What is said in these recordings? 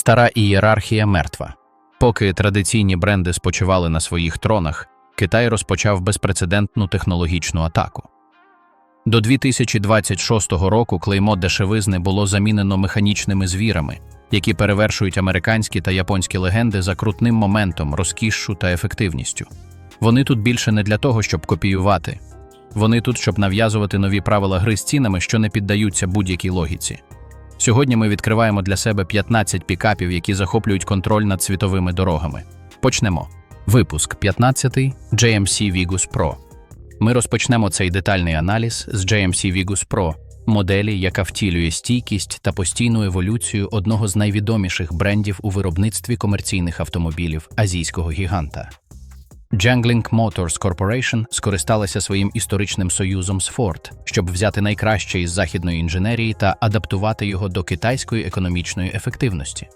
Стара ієрархія мертва. Поки традиційні бренди спочивали на своїх тронах, Китай розпочав безпрецедентну технологічну атаку. До 2026 року клеймо дешевизни було замінено механічними звірами, які перевершують американські та японські легенди за крутним моментом, розкішшу та ефективністю. Вони тут більше не для того, щоб копіювати. Вони тут, щоб нав'язувати нові правила гри з цінами, що не піддаються будь-якій логіці. Сьогодні ми відкриваємо для себе 15 пікапів, які захоплюють контроль над світовими дорогами. Почнемо. Випуск 15 JMC Vigus Pro. Ми розпочнемо цей детальний аналіз з JMC Vigus Pro, моделі, яка втілює стійкість та постійну еволюцію одного з найвідоміших брендів у виробництві комерційних автомобілів азійського гіганта. Jangling Motors Corporation скористалася своїм історичним союзом з Ford, щоб взяти найкраще із західної інженерії та адаптувати його до китайської економічної ефективності.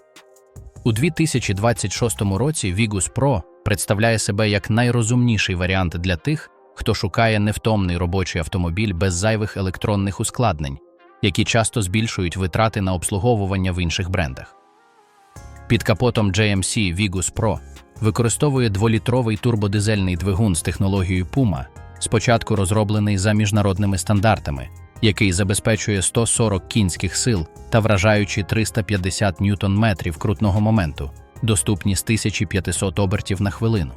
У 2026 році Vigus Pro представляє себе як найрозумніший варіант для тих, хто шукає невтомний робочий автомобіль без зайвих електронних ускладнень, які часто збільшують витрати на обслуговування в інших брендах. Під капотом JMC Vigus Pro використовує дволітровий турбодизельний двигун з технологією Puma, спочатку розроблений за міжнародними стандартами, який забезпечує 140 кінських сил та вражаючі 350 ньютон-метрів крутного моменту, доступні з 1500 обертів на хвилину.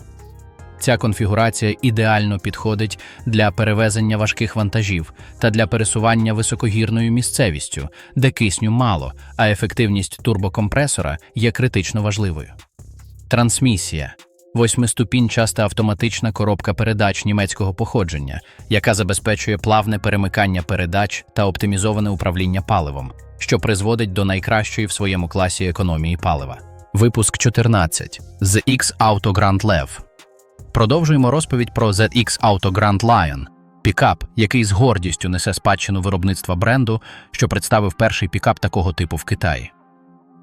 Ця конфігурація ідеально підходить для перевезення важких вантажів та для пересування високогірною місцевістю, де кисню мало, а ефективність турбокомпресора є критично важливою. Трансмісія восьмиступінчаста автоматична коробка передач німецького походження, яка забезпечує плавне перемикання передач та оптимізоване управління паливом, що призводить до найкращої в своєму класі економії палива. Випуск 14 з X Auto Grand Lev. Продовжуємо розповідь про ZX Auto Grand Lion – пікап, який з гордістю несе спадщину виробництва бренду, що представив перший пікап такого типу в Китаї.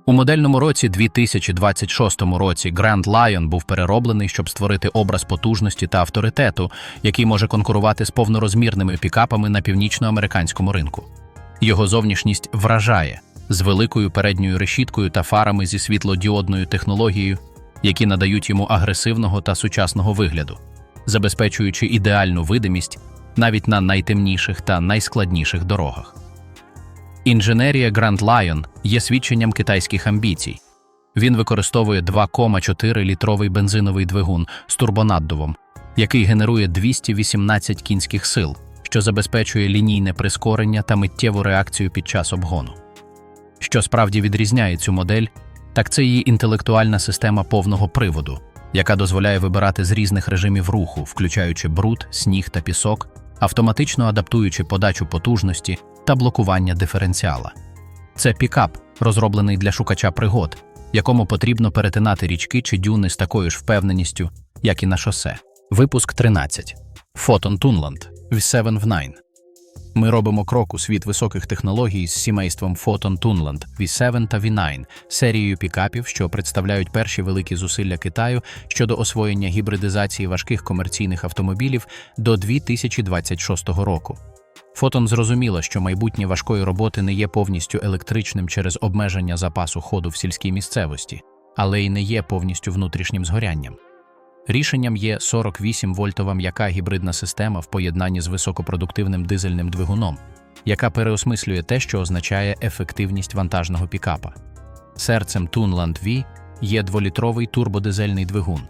У модельному році 2026 році Grand Lion був перероблений, щоб створити образ потужності та авторитету, який може конкурувати з повнорозмірними пікапами на північноамериканському ринку. Його зовнішність вражає з великою передньою решіткою та фарами зі світлодіодною технологією, які надають йому агресивного та сучасного вигляду, забезпечуючи ідеальну видимість навіть на найтемніших та найскладніших дорогах. Інженерія Grand Lion є свідченням китайських амбіцій. Він використовує 2,4 літровий бензиновий двигун з турбонаддувом, який генерує 218 кінських сил, що забезпечує лінійне прискорення та миттєву реакцію під час обгону. Що справді відрізняє цю модель, так це її інтелектуальна система повного приводу, яка дозволяє вибирати з різних режимів руху, включаючи бруд, сніг та пісок, автоматично адаптуючи подачу потужності та блокування диференціала. Це пікап, розроблений для шукача пригод, якому потрібно перетинати річки чи дюни з такою ж впевненістю, як і на шосе. Випуск 13. Фотон Тунланд V7 в 9. Ми робимо крок у світ високих технологій з сімейством Photon Tunland V7 та V9, серією пікапів, що представляють перші великі зусилля Китаю щодо освоєння гібридизації важких комерційних автомобілів до 2026 року. Фотон зрозуміло, що майбутнє важкої роботи не є повністю електричним через обмеження запасу ходу в сільській місцевості, але й не є повністю внутрішнім згорянням. Рішенням є 48-вольтова м'яка гібридна система в поєднанні з високопродуктивним дизельним двигуном, яка переосмислює те, що означає ефективність вантажного пікапа. Серцем Tunland V є дволітровий турбодизельний двигун,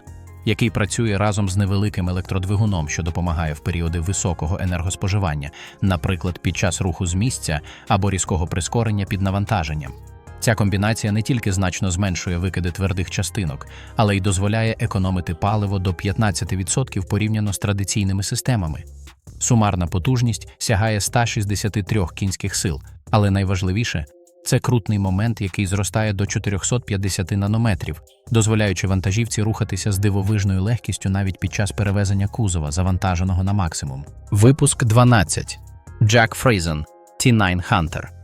який працює разом з невеликим електродвигуном, що допомагає в періоди високого енергоспоживання, наприклад, під час руху з місця або різкого прискорення під навантаженням. Ця комбінація не тільки значно зменшує викиди твердих частинок, але й дозволяє економити паливо до 15% порівняно з традиційними системами. Сумарна потужність сягає 163 кінських сил, але найважливіше це крутний момент, який зростає до 450 нанометрів, дозволяючи вантажівці рухатися з дивовижною легкістю навіть під час перевезення кузова, завантаженого на максимум. Випуск 12. Джек Фрейзен T9 Hunter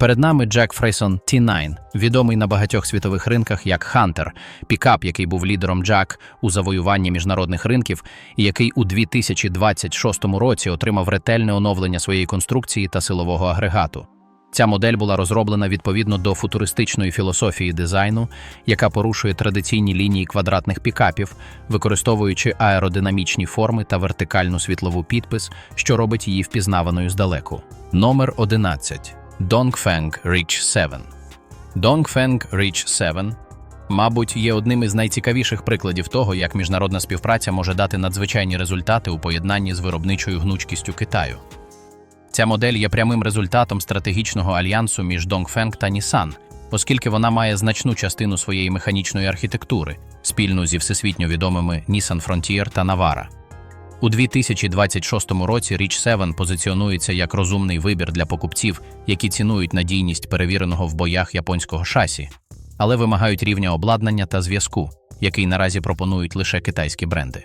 Перед нами Джек Фрейсон T9, відомий на багатьох світових ринках як Hunter, пікап, який був лідером Jack у завоюванні міжнародних ринків, і який у 2026 році отримав ретельне оновлення своєї конструкції та силового агрегату. Ця модель була розроблена відповідно до футуристичної філософії дизайну, яка порушує традиційні лінії квадратних пікапів, використовуючи аеродинамічні форми та вертикальну світлову підпис, що робить її впізнаваною здалеку. Номер 11. Dongfeng Reach 7. Dongfeng Reach 7 Мабуть, є одним із найцікавіших прикладів того, як міжнародна співпраця може дати надзвичайні результати у поєднанні з виробничою гнучкістю Китаю. Ця модель є прямим результатом стратегічного альянсу між Dongfeng та Nissan, оскільки вона має значну частину своєї механічної архітектури, спільну зі всесвітньо відомими Nissan Frontier та Navara. У 2026 році Reach 7 позиціонується як розумний вибір для покупців, які цінують надійність перевіреного в боях японського шасі, але вимагають рівня обладнання та зв'язку, який наразі пропонують лише китайські бренди.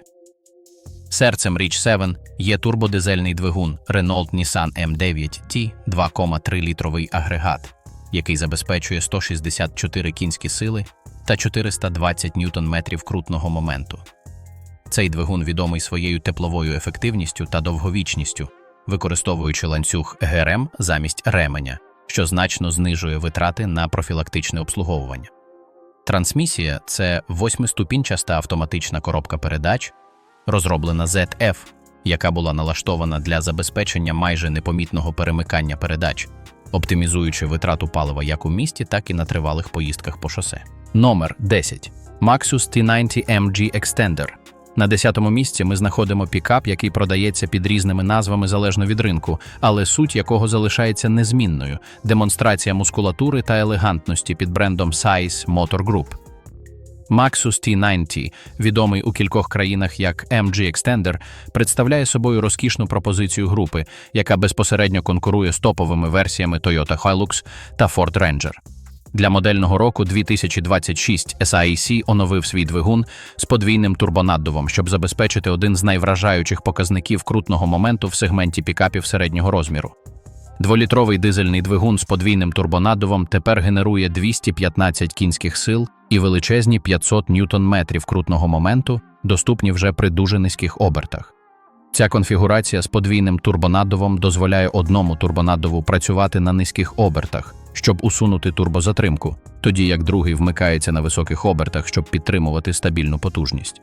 Серцем Reach 7 є турбодизельний двигун Renault Nissan M9T 2,3-літровий агрегат, який забезпечує 164 кінські сили та 420 ньютон-метрів крутного моменту. Цей двигун відомий своєю тепловою ефективністю та довговічністю, використовуючи ланцюг ГРМ замість ременя, що значно знижує витрати на профілактичне обслуговування. Трансмісія це восьмиступінчаста автоматична коробка передач, розроблена ZF, яка була налаштована для забезпечення майже непомітного перемикання передач, оптимізуючи витрату палива як у місті, так і на тривалих поїздках по шосе. Номер 10. Maxus T90 MG Extender. На 10-му місці ми знаходимо пікап, який продається під різними назвами залежно від ринку, але суть якого залишається незмінною демонстрація мускулатури та елегантності під брендом Size Motor Group. Maxus T90, відомий у кількох країнах як MG Extender, представляє собою розкішну пропозицію групи, яка безпосередньо конкурує з топовими версіями Toyota Hilux та Ford Ranger. Для модельного року 2026 SAIC оновив свій двигун з подвійним турбонаддувом, щоб забезпечити один з найвражаючих показників крутного моменту в сегменті пікапів середнього розміру. Дволітровий дизельний двигун з подвійним турбонаддувом тепер генерує 215 кінських сил і величезні 500 ньютон-метрів крутного моменту, доступні вже при дуже низьких обертах. Ця конфігурація з подвійним турбонаддувом дозволяє одному турбонаддуву працювати на низьких обертах, щоб усунути турбозатримку, тоді як другий вмикається на високих обертах, щоб підтримувати стабільну потужність.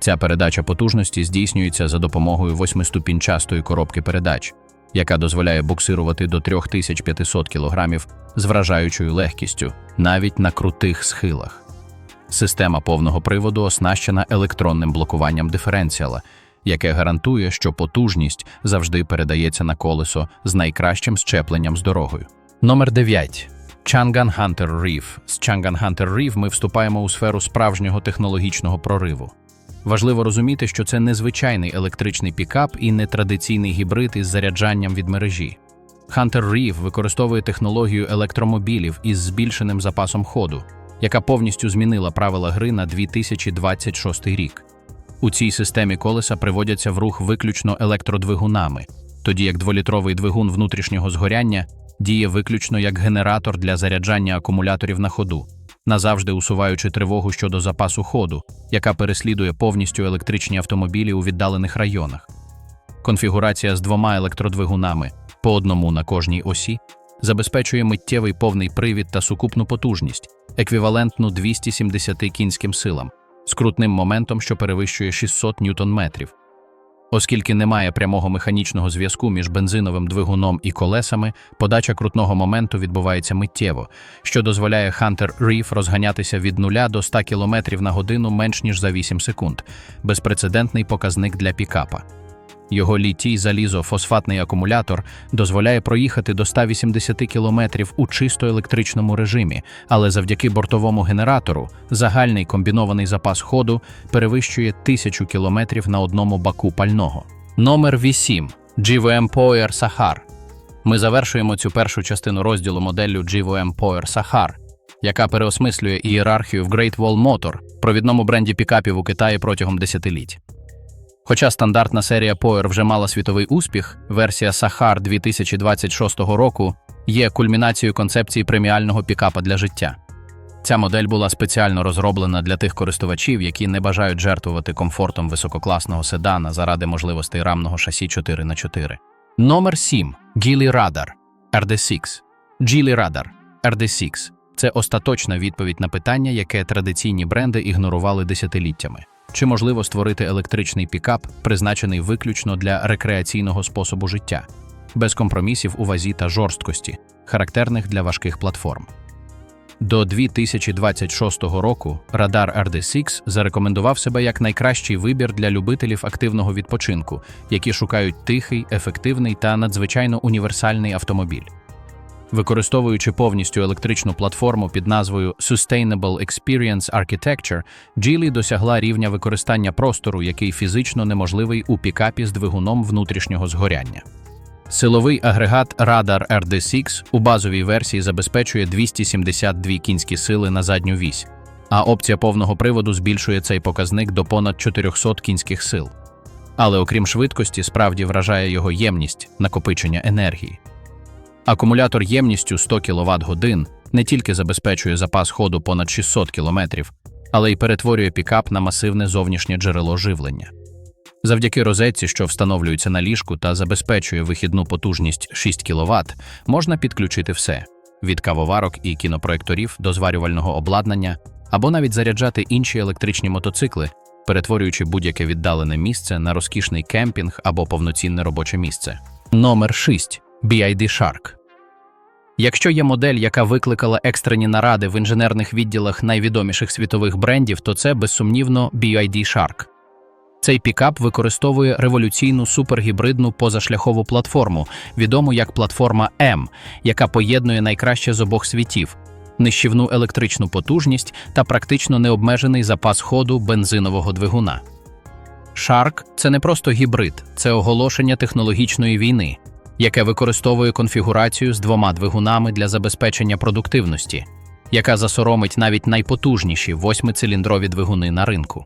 Ця передача потужності здійснюється за допомогою восьмиступінчастої коробки передач, яка дозволяє буксирувати до 3500 кг з вражаючою легкістю, навіть на крутих схилах. Система повного приводу оснащена електронним блокуванням диференціала, яке гарантує, що потужність завжди передається на колесо з найкращим щепленням з дорогою. Номер 9. Chang'an Hunter Reef. З Chang'an Hunter Reef ми вступаємо у сферу справжнього технологічного прориву. Важливо розуміти, що це незвичайний електричний пікап і нетрадиційний гібрид із заряджанням від мережі. Hunter Reef використовує технологію електромобілів із збільшеним запасом ходу, яка повністю змінила правила гри на 2026 рік. У цій системі колеса приводяться в рух виключно електродвигунами, тоді як дволітровий двигун внутрішнього згоряння діє виключно як генератор для заряджання акумуляторів на ходу, назавжди усуваючи тривогу щодо запасу ходу, яка переслідує повністю електричні автомобілі у віддалених районах. Конфігурація з двома електродвигунами по одному на кожній осі забезпечує миттєвий повний привід та сукупну потужність, еквівалентну 270 кінським силам, з крутним моментом, що перевищує 600 ньютон-метрів. Оскільки немає прямого механічного зв'язку між бензиновим двигуном і колесами, подача крутного моменту відбувається миттєво, що дозволяє Hunter Reef розганятися від 0 до 100 км на годину менш ніж за 8 секунд, безпрецедентний показник для пікапа. Його літій залізо-фосфатний акумулятор дозволяє проїхати до 180 км у чисто електричному режимі, але завдяки бортовому генератору загальний комбінований запас ходу перевищує 1000 км на одному баку пального. Номер 8. GVM Power Sahar. Ми завершуємо цю першу частину розділу моделлю GVM Power Sahar, яка переосмислює ієрархію в Great Wall Motor, провідному бренді пікапів у Китаї протягом десятиліть. Хоча стандартна серія Power вже мала світовий успіх, версія Sahar 2026 року є кульмінацією концепції преміального пікапа для життя. Ця модель була спеціально розроблена для тих користувачів, які не бажають жертвувати комфортом висококласного седана заради можливостей рамного шасі 4х4. Номер 7. Geely Radar RD6. Geely Radar RD6 – це остаточна відповідь на питання, яке традиційні бренди ігнорували десятиліттями. Чи можливо створити електричний пікап, призначений виключно для рекреаційного способу життя, без компромісів у вазі та жорсткості, характерних для важких платформ? До 2026 року Radar RD6 зарекомендував себе як найкращий вибір для любителів активного відпочинку, які шукають тихий, ефективний та надзвичайно універсальний автомобіль. Використовуючи повністю електричну платформу під назвою Sustainable Experience Architecture, Geely досягла рівня використання простору, який фізично неможливий у пікапі з двигуном внутрішнього згоряння. Силовий агрегат Radar RD6 у базовій версії забезпечує 272 кінські сили на задню вісь, а опція повного приводу збільшує цей показник до понад 400 кінських сил. Але окрім швидкості, справді вражає його ємність накопичення енергії. Акумулятор ємністю 100 кВт годин не тільки забезпечує запас ходу понад 600 км, але й перетворює пікап на масивне зовнішнє джерело живлення. Завдяки розетці, що встановлюється на ліжку та забезпечує вихідну потужність 6 кВт, можна підключити все від кавоварок і кінопроекторів до зварювального обладнання або навіть заряджати інші електричні мотоцикли, перетворюючи будь-яке віддалене місце на розкішний кемпінг або повноцінне робоче місце. Номер 6. BID Shark Якщо є модель, яка викликала екстрені наради в інженерних відділах найвідоміших світових брендів, то це безсумнівно BYD Shark. Цей пікап використовує революційну супергібридну позашляхову платформу, відому як платформа М, яка поєднує найкраще з обох світів нищівну електричну потужність та практично необмежений запас ходу бензинового двигуна. Shark – це не просто гібрид, це оголошення технологічної війни, яке використовує конфігурацію з двома двигунами для забезпечення продуктивності, яка засоромить навіть найпотужніші восьмициліндрові двигуни на ринку.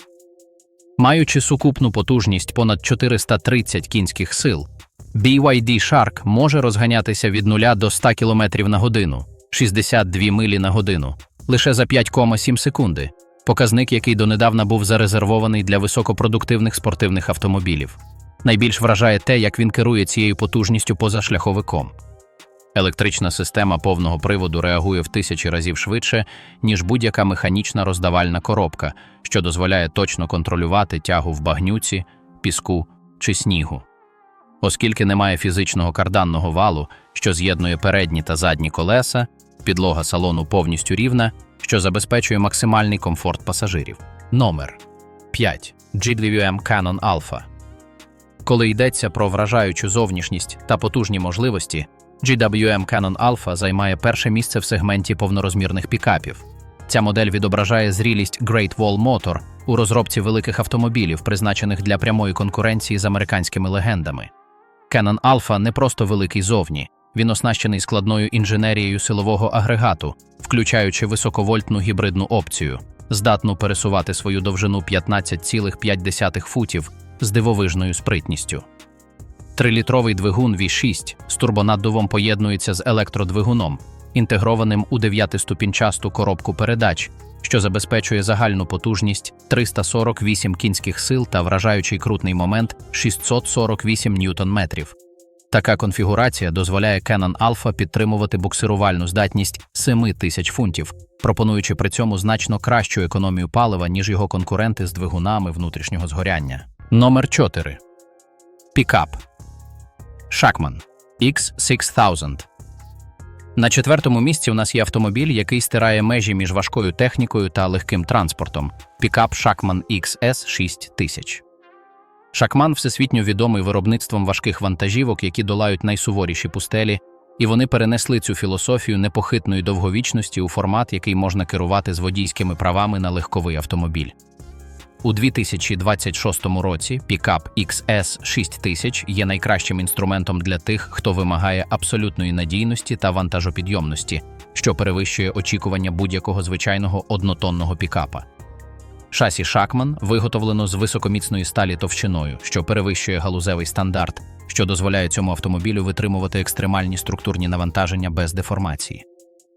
Маючи сукупну потужність понад 430 кінських сил, BYD Shark може розганятися від 0 до 100 км на годину, 62 милі на годину, лише за 5,7 секунди, показник, який донедавна був зарезервований для високопродуктивних спортивних автомобілів. Найбільш вражає те, як він керує цією потужністю поза шляховиком. Електрична система повного приводу реагує в тисячі разів швидше, ніж будь-яка механічна роздавальна коробка, що дозволяє точно контролювати тягу в багнюці, піску чи снігу. Оскільки немає фізичного карданного валу, що з'єднує передні та задні колеса, підлога салону повністю рівна, що забезпечує максимальний комфорт пасажирів. Номер 5. GWM Canon Alpha коли йдеться про вражаючу зовнішність та потужні можливості, GWM Canon Alpha займає перше місце в сегменті повнорозмірних пікапів. Ця модель відображає зрілість Great Wall Motor у розробці великих автомобілів, призначених для прямої конкуренції з американськими легендами. Canon Alpha не просто великий зовні, він оснащений складною інженерією силового агрегату, включаючи високовольтну гібридну опцію, здатну пересувати свою довжину 15,5 футів з дивовижною спритністю. Трилітровий двигун V6 з турбонаддувом поєднується з електродвигуном, інтегрованим у дев'ятиступінчасту коробку передач, що забезпечує загальну потужність 348 кінських сил та вражаючий крутний момент 648 ньютон-метрів. Така конфігурація дозволяє Canon Alpha підтримувати буксирувальну здатність 7 тисяч фунтів, пропонуючи при цьому значно кращу економію палива, ніж його конкуренти з двигунами внутрішнього згоряння. Номер 4. Пікап Шакман X6000. На четвертому місці у нас є автомобіль, який стирає межі між важкою технікою та легким транспортом. Пікап Шакман XS 6000. Шакман всесвітньо відомий виробництвом важких вантажівок, які долають найсуворіші пустелі, і вони перенесли цю філософію непохитної довговічності у формат, який можна керувати з водійськими правами на легковий автомобіль. У 2026 році пікап XS 6000 є найкращим інструментом для тих, хто вимагає абсолютної надійності та вантажопідйомності, що перевищує очікування будь-якого звичайного однотонного пікапа. Шасі Шакман виготовлено з високоміцної сталі товщиною, що перевищує галузевий стандарт, що дозволяє цьому автомобілю витримувати екстремальні структурні навантаження без деформації.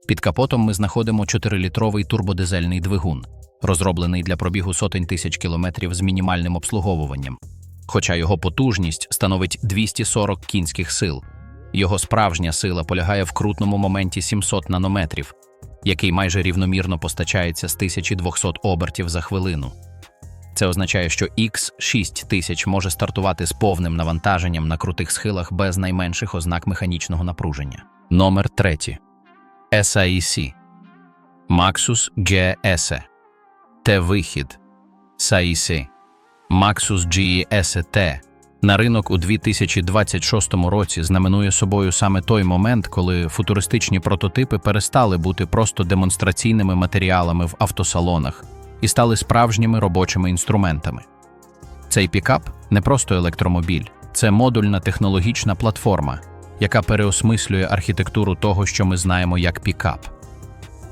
Під капотом ми знаходимо 4-літровий турбодизельний двигун розроблений для пробігу сотень тисяч кілометрів з мінімальним обслуговуванням, хоча його потужність становить 240 кінських сил. Його справжня сила полягає в крутному моменті 700 нанометрів, який майже рівномірно постачається з 1200 обертів за хвилину. Це означає, що X6000 може стартувати з повним навантаженням на крутих схилах без найменших ознак механічного напруження. Номер 3. SAEC Maxus GS Т-вихід SAEC Maxus GES-T на ринок у 2026 році знаменує собою саме той момент, коли футуристичні прототипи перестали бути просто демонстраційними матеріалами в автосалонах і стали справжніми робочими інструментами. Цей пікап не просто електромобіль, це модульна технологічна платформа, яка переосмислює архітектуру того, що ми знаємо як пікап.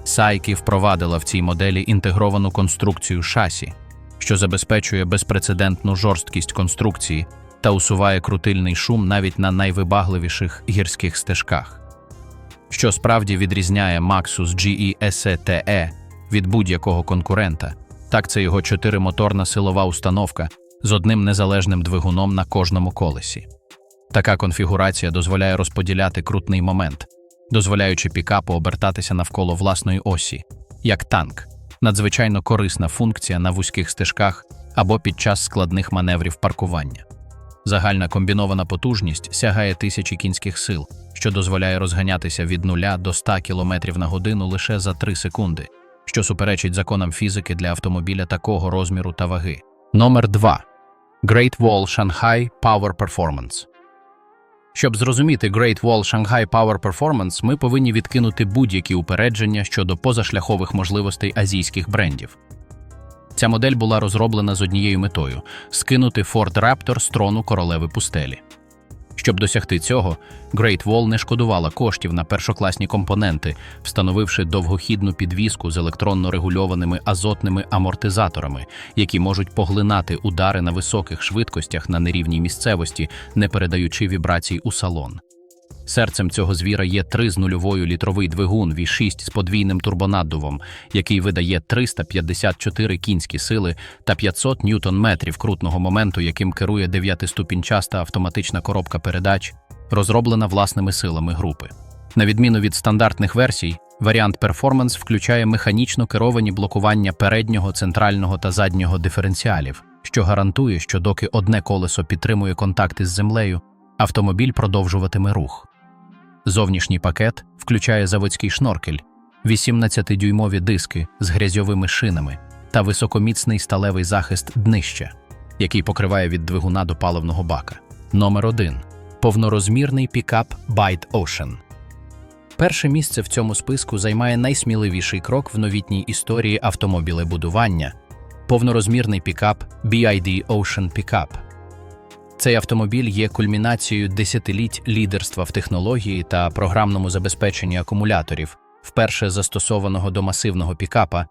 Сайкі впровадила в цій моделі інтегровану конструкцію шасі, що забезпечує безпрецедентну жорсткість конструкції та усуває крутильний шум навіть на найвибагливіших гірських стежках. Що справді відрізняє Maxus GE SE-TE від будь-якого конкурента, так це його чотиримоторна силова установка з одним незалежним двигуном на кожному колесі. Така конфігурація дозволяє розподіляти крутний момент, дозволяючи пікапу обертатися навколо власної осі, як танк, надзвичайно корисна функція на вузьких стежках або під час складних маневрів паркування. Загальна комбінована потужність сягає тисячі кінських сил, що дозволяє розганятися від 0 до 100 км на годину лише за 3 секунди, що суперечить законам фізики для автомобіля такого розміру та ваги. Номер 2. Great Wall Shanghai Power Performance щоб зрозуміти Great Wall Shanghai Power Performance, ми повинні відкинути будь-які упередження щодо позашляхових можливостей азійських брендів. Ця модель була розроблена з однією метою скинути Ford Raptor з трону королеви пустелі. Щоб досягти цього, Great Wall не шкодувала коштів на першокласні компоненти, встановивши довгохідну підвіску з електронно регульованими азотними амортизаторами, які можуть поглинати удари на високих швидкостях на нерівній місцевості, не передаючи вібрацій у салон. Серцем цього звіра є 3 з нульовою літровий двигун V6 з подвійним турбонаддувом, який видає 354 кінські сили та 500 ньютон-метрів крутного моменту, яким керує дев'ятиступінчаста автоматична коробка передач, розроблена власними силами групи. На відміну від стандартних версій, варіант Performance включає механічно керовані блокування переднього, центрального та заднього диференціалів, що гарантує, що доки одне колесо підтримує контакти з землею, автомобіль продовжуватиме рух. Зовнішній пакет включає заводський шноркель, 18-дюймові диски з грязьовими шинами та високоміцний сталевий захист днища, який покриває від двигуна до паливного бака. Номер 1. Повнорозмірний пікап Byte Ocean. Перше місце в цьому списку займає найсміливіший крок в новітній історії автомобілебудування – повнорозмірний пікап BID Ocean Pickup. Цей автомобіль є кульмінацією десятиліть лідерства в технології та програмному забезпеченні акумуляторів, вперше застосованого до масивного пікапа,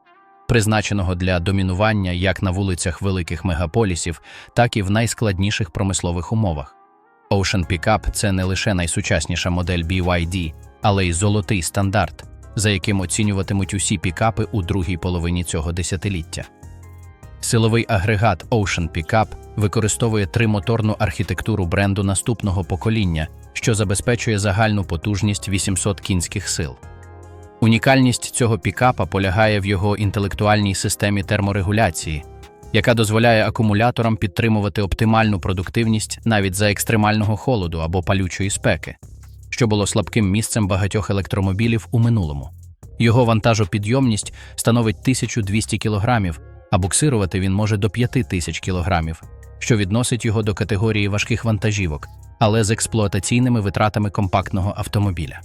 призначеного для домінування як на вулицях великих мегаполісів, так і в найскладніших промислових умовах. Ocean Pickup – це не лише найсучасніша модель BYD, але й золотий стандарт, за яким оцінюватимуть усі пікапи у другій половині цього десятиліття. Силовий агрегат Ocean Pickup використовує тримоторну архітектуру бренду наступного покоління, що забезпечує загальну потужність 800 кінських сил. Унікальність цього пікапа полягає в його інтелектуальній системі терморегуляції, яка дозволяє акумуляторам підтримувати оптимальну продуктивність навіть за екстремального холоду або палючої спеки, що було слабким місцем багатьох електромобілів у минулому. Його вантажопідйомність становить 1200 кг, а буксирувати він може до 5000 кг, що відносить його до категорії важких вантажівок, але з експлуатаційними витратами компактного автомобіля.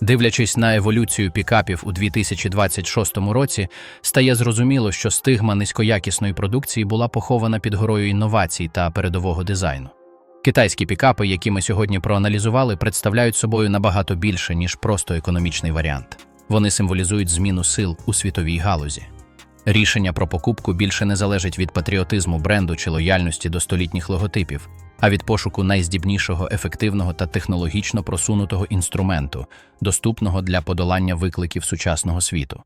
Дивлячись на еволюцію пікапів у 2026 році, стає зрозуміло, що стигма низькоякісної продукції була похована під горою інновацій та передового дизайну. Китайські пікапи, які ми сьогодні проаналізували, представляють собою набагато більше, ніж просто економічний варіант. Вони символізують зміну сил у світовій галузі. Рішення про покупку більше не залежить від патріотизму бренду чи лояльності до столітніх логотипів, а від пошуку найздібнішого, ефективного та технологічно просунутого інструменту, доступного для подолання викликів сучасного світу.